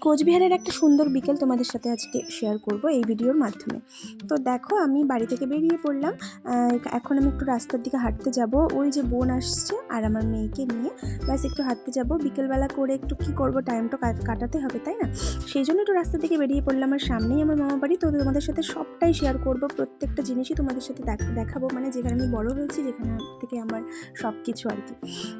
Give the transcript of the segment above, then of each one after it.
কোচবিহারের একটা সুন্দর বিকেল তোমাদের সাথে আজকে শেয়ার করব এই ভিডিওর মাধ্যমে। তো দেখো, আমি বাড়ি থেকে বেরিয়ে পড়লাম। এখন আমি একটু রাস্তার দিকে হাঁটতে যাব। ওই যে বোন আসছে আর আমার মেয়েকে নিয়ে। ব্যাস, একটু হাঁটতে যাব। বিকেলবেলা করে একটু কি করব টাইমটা কাটাতে হবে, তাই না? সেই জন্য একটু রাস্তার দিকে বেরিয়ে পড়লাম। আর সামনেই আমার মামা বাড়ি। তো তোমাদের সাথে সবটাই শেয়ার করব। প্রত্যেকটা জিনিসই তোমাদের সাথে দেখ- দেখাবো। মানে যেখানে আমি বড় হয়েছি, যেখানে থেকে আমার সব কিছু আর কি।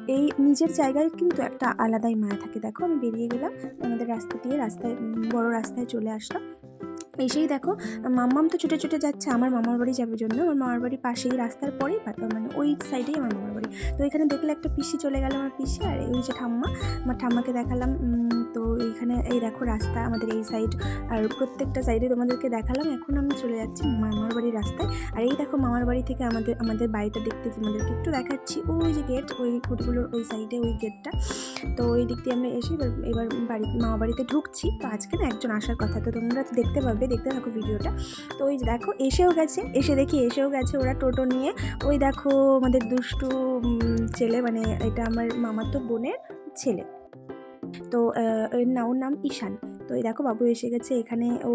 এই নিজের জায়গায় কিন্তু একটা আলাদাই মায়া থাকে। দেখো, আমি বেরিয়ে গেলাম। আমাদের রাস্তা রাস্তায় বড় রাস্তায় চলে আসলাম। এসেই দেখো, মাম্মাম তো ছুটে ছুটে যাচ্ছে, আমার মামার বাড়ি যাবে জন্য। আমার মামার বাড়ির পাশেই রাস্তার পরেই মানে ওই সাইডেই আমার বাড়ি তো এখানে দেখলে একটা পিসি চলে গেল আমার পিসি আর ওই যে ঠাম্মা, আমার ঠাম্মাকে দেখালাম তো এইখানে এই দেখো রাস্তা আমাদের এই সাইড আর প্রত্যেকটা সাইডে তোমাদেরকে দেখালাম। এখন আমি চলে যাচ্ছি মামার বাড়ির রাস্তায়। আর এই দেখো মামার বাড়ি থেকে আমাদের আমাদের বাড়িটা দেখতে তোমাদেরকে একটু দেখাচ্ছি। ওই যে গেট ওই কুটিগুলোর ওই সাইডে ওই গেটটা তো ওই দিক দিয়ে আমরা এসে এবার এবার বাড়ি মামা বাড়িতে ঢুকছি। তো আজকে না একজন আসার কথা, তো তোমরা দেখতে পাবে, দেখতে থাকো ভিডিওটা। তো ওই দেখো, এসেও গেছে, এসে দেখি এসেও গেছে ওরা টোটো নিয়ে। ওই দেখো আমাদের দুষ্টু ছেলে মানে এটা আমার মামাতো বোনের ছেলে। তো ওর নাম ঈশান। তো এই দেখো বাবু এসে গেছে, এখানে ও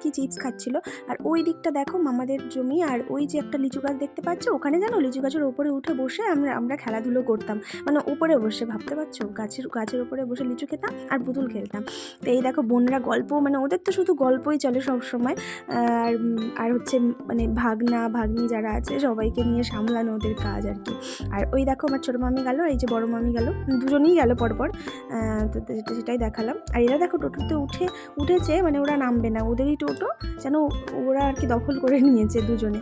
কি চিপস খাচ্ছিল। আর ওই দিকটা দেখো মামাদের জমি, আর ওই যে একটা লিচু গাছ দেখতে পাচ্ছ? ওখানে জানো লিচু গাছের উপরে উঠে বসে আমরা আমরা খেলাধুলো করতাম। মানে উপরে বসে, ভাবতে পারছ? গাছের গাছের উপরে বসে লিচু খেতাম আর পুতুল খেলতাম। তো এই দেখো বোনরা গল্প মানে ওদের তো শুধু গল্পই চলে সব সময় আর আর হচ্ছে মানে ভাগনা, ভাগ্নি যারা আছে, সবাইকে নিয়ে সামলানো ওদের কাজ আর কি। আর ওই দেখো আমার ছোটো মামি গেল, এই যে বড় মামি গেল, দুজনেই গেল পরপর। তো সেটাই দেখালাম। আর এরা দেখো টোটোতে উঠে, উঠেছে মানে ওরা নামবে না। ওদেরই টোটো যেন ওরা আর কি দখল করে নিয়েছে দুজনে।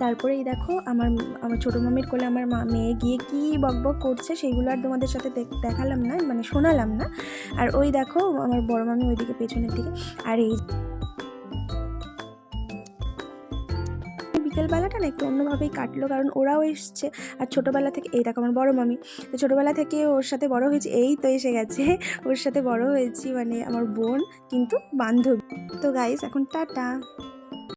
তারপরেই দেখো আমার আমার ছোটো মামির কোলে আমার মা, মেয়ে গিয়ে কী বকবক করছে সেইগুলো আর তোমাদের সাথে দেখালাম না মানে শোনালাম না। আর ওই দেখো, আমার বড় মামি ওইদিকে পেছনের দিকে। আর এই বিকেলবেলাটা না একটু অন্যভাবেই কাটলো, কারণ ওরাও এসছে। আর ছোটোবেলা থেকে, এই দেখো আমার বড় মামি, তো ছোটোবেলা থেকে ওর সাথে বড় হয়েছি, এই তো এসে গেছে। ওর সাথে বড় হয়েছি মানে আমার বোন, কিন্তু বান্ধবী। তো গাইস এখন টাটা।